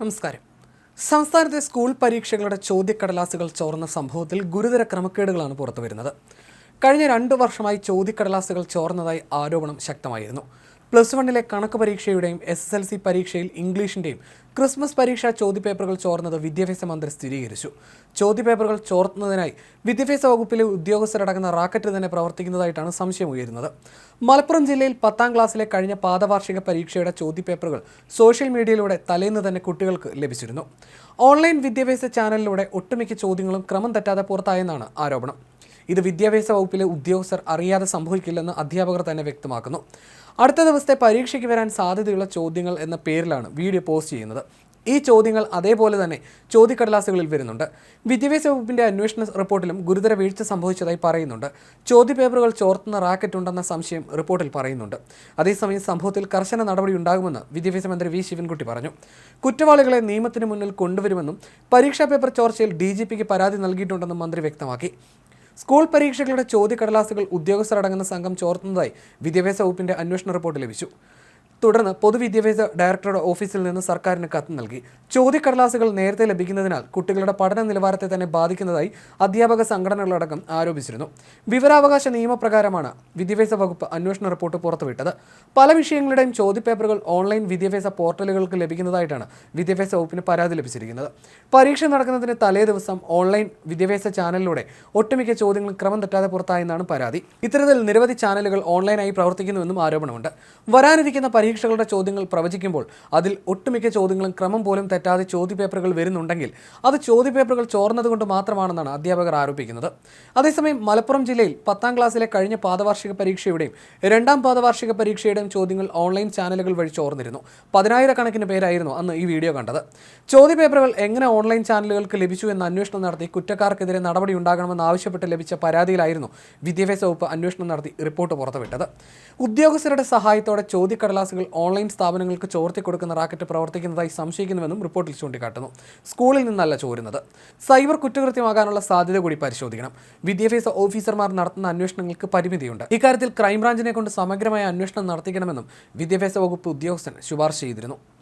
നമസ്കാരം. സംസ്ഥാനത്തെ സ്കൂൾ പരീക്ഷകളുടെ ചോദ്യക്കടലാസുകൾ ചോർന്ന സംഭവത്തിൽ ഗുരുതര ക്രമക്കേടുകളാണ് പുറത്തുവരുന്നത്. കഴിഞ്ഞ രണ്ടു വർഷമായി ചോദ്യക്കടലാസുകൾ ചോർന്നതായി ആരോപണം ശക്തമായിരുന്നു. പ്ലസ് വണ്ണിലെ കണക്ക് പരീക്ഷയുടെയും എസ് എസ് എൽ സി പരീക്ഷയിൽ ഇംഗ്ലീഷിന്റെയും ക്രിസ്മസ് പരീക്ഷാ ചോദ്യപേപ്പറുകൾ ചോർന്നത് വിദ്യാഭ്യാസ മന്ത്രി സ്ഥിരീകരിച്ചു. ചോദ്യപേപ്പറുകൾ ചോർത്തുന്നതിനായി വിദ്യാഭ്യാസ വകുപ്പിലെ ഉദ്യോഗസ്ഥരടങ്ങുന്ന റാക്കറ്റ് തന്നെ പ്രവർത്തിക്കുന്നതായിട്ടാണ് സംശയം ഉയരുന്നത്. മലപ്പുറം ജില്ലയിൽ പത്താം ക്ലാസ്സിലെ കഴിഞ്ഞ പാദവാർഷിക പരീക്ഷയുടെ ചോദ്യപേപ്പറുകൾ സോഷ്യൽ മീഡിയയിലൂടെ തലേന്ന് തന്നെ കുട്ടികൾക്ക് ലഭിച്ചിരുന്നു. ഓൺലൈൻ വിദ്യാഭ്യാസ ചാനലിലൂടെ ഒട്ടുമിക്ക ചോദ്യങ്ങളും ക്രമം തെറ്റാതെ പുറത്തായെന്നാണ് ആരോപണം. ഇത് വിദ്യാഭ്യാസ വകുപ്പിലെ ഉദ്യോഗസ്ഥർ അറിയാതെ സംഭവിക്കില്ലെന്ന് അധ്യാപകർ തന്നെ വ്യക്തമാക്കുന്നു. അടുത്ത ദിവസത്തെ പരീക്ഷയ്ക്ക് വരാൻ സാധ്യതയുള്ള ചോദ്യങ്ങൾ എന്ന പേരിലാണ് വീഡിയോ പോസ്റ്റ് ചെയ്യുന്നത്. ഈ ചോദ്യങ്ങൾ അതേപോലെ തന്നെ ചോദ്യക്കടലാസുകളിൽ വരുന്നുണ്ട്. വിദ്യാഭ്യാസ വകുപ്പിന്റെ അന്വേഷണ റിപ്പോർട്ടിലും ഗുരുതര വീഴ്ച സംഭവിച്ചതായി പറയുന്നുണ്ട്. ചോദ്യപേപ്പറുകൾ ചോർത്തുന്ന റാക്കറ്റ് ഉണ്ടെന്ന സംശയം റിപ്പോർട്ടിൽ പറയുന്നുണ്ട്. അതേസമയം സംഭവത്തിൽ കർശന നടപടി ഉണ്ടാകുമെന്ന് വിദ്യാഭ്യാസ മന്ത്രി വി ശിവൻകുട്ടി പറഞ്ഞു. കുറ്റവാളികളെ നിയമത്തിന് മുന്നിൽ കൊണ്ടുവരുമെന്നും പരീക്ഷാ പേപ്പർ ചോർച്ചയിൽ ഡി പരാതി നൽകിയിട്ടുണ്ടെന്നും മന്ത്രി വ്യക്തമാക്കി. സ്കൂൾ പരീക്ഷകളുടെ ചോദ്യക്കടലാസുകൾ ഉദ്യോഗസ്ഥരടങ്ങുന്ന സംഘം ചോർത്തുന്നതായി വിദ്യാഭ്യാസ വകുപ്പിന്റെ അന്വേഷണ റിപ്പോർട്ട് ലഭിച്ചു തുടർന്ന് പൊതുവിദ്യാഭ്യാസ ഡയറക്ടറുടെ ഓഫീസിൽ നിന്ന് സർക്കാരിന് കത്ത് നൽകി. ചോദ്യക്കടലാസുകൾ നേരത്തെ ലഭിക്കുന്നതിനാൽ കുട്ടികളുടെ പഠന നിലവാരത്തെ തന്നെ ബാധിക്കുന്നതായി അധ്യാപക സംഘടനകളടക്കം ആരോപിച്ചിരുന്നു. വിവരാവകാശ നിയമപ്രകാരമാണ് വിദ്യാഭ്യാസ വകുപ്പ് അന്വേഷണ റിപ്പോർട്ട് പുറത്തുവിട്ടത്. പല വിഷയങ്ങളുടെയും ചോദ്യപേപ്പറുകൾ ഓൺലൈൻ വിദ്യാഭ്യാസ പോർട്ടലുകൾക്ക് ലഭിക്കുന്നതായിട്ടാണ് വിദ്യാഭ്യാസ വകുപ്പിന് പരാതി ലഭിച്ചിരിക്കുന്നത്. പരീക്ഷ നടക്കുന്നതിന് തലേ ദിവസം ഓൺലൈൻ വിദ്യാഭ്യാസ ചാനലിലൂടെ ഒട്ടുമിക്ക ചോദ്യങ്ങൾ ക്രമം തെറ്റാതെ പുറത്തായെന്നാണ് പരാതി. ഇത്തരത്തിൽ നിരവധി ചാനലുകൾ ഓൺലൈനായി പ്രവർത്തിക്കുന്നുവെന്നും ആരോപണമുണ്ട്. വരാനിരിക്കുന്ന പരീക്ഷകളുടെ ചോദ്യങ്ങൾ പ്രവചിക്കുമ്പോൾ അതിൽ ഒട്ടുമിക്ക ചോദ്യങ്ങളും ക്രമം പോലും തെറ്റാതെ ചോദ്യപേപ്പറുകൾ വരുന്നുണ്ടെങ്കിൽ അത് ചോദ്യപേപ്പറുകൾ ചോർന്നതുകൊണ്ട് മാത്രമാണെന്നാണ് അധ്യാപകർ ആരോപിക്കുന്നത്. അതേസമയം മലപ്പുറം ജില്ലയിൽ പത്താം ക്ലാസ്സിലെ കഴിഞ്ഞ പാദവാർഷിക പരീക്ഷയുടെയും രണ്ടാം പാദവാർഷിക പരീക്ഷയുടെയും ചോദ്യങ്ങൾ ഓൺലൈൻ ചാനലുകൾ വഴി ചോർന്നിരുന്നു. പതിനായിരക്കണക്കിന് പേരായിരുന്നു അന്ന് ഈ വീഡിയോ കണ്ടത്. ചോദ്യപേപ്പറുകൾ എങ്ങനെ ഓൺലൈൻ ചാനലുകൾക്ക് ലഭിച്ചു എന്ന അന്വേഷണം നടത്തി കുറ്റക്കാർക്കെതിരെ നടപടി ഉണ്ടാകണമെന്ന് ആവശ്യപ്പെട്ട് ലഭിച്ച പരാതിയിലായിരുന്നു വിദ്യാഭ്യാസ വകുപ്പ് അന്വേഷണം നടത്തി റിപ്പോർട്ട് പുറത്തുവിട്ടത്. ഉദ്യോഗസ്ഥരുടെ സഹായത്തോടെ ചോദ്യക്കടലാസുകൾ ഓൺലൈൻ സ്ഥാപനങ്ങൾക്ക് ചോർത്തി കൊടുക്കുന്ന റാക്കറ്റ് പ്രവർത്തിക്കുന്നതായി സംശയിക്കുന്നുവെന്നും റിപ്പോർട്ടിൽ ചൂണ്ടിക്കാട്ടുന്നു. സ്കൂളിൽ നിന്നല്ല ചോരുന്നത്. സൈബർ കുറ്റകൃത്യമാകാനുള്ള സാധ്യത കൂടി പരിശോധിക്കണം. വിദ്യാഭ്യാസ ഓഫീസർമാർ നടത്തുന്ന അന്വേഷണങ്ങൾക്ക് പരിമിതിയുണ്ട്. ഇക്കാര്യത്തിൽ ക്രൈംബ്രാഞ്ചിനെ കൊണ്ട് സമഗ്രമായ അന്വേഷണം നടത്തിക്കണമെന്നും വിദ്യാഭ്യാസ വകുപ്പ് ഉദ്യോഗസ്ഥൻ ശുപാർശ ചെയ്തിരുന്നു.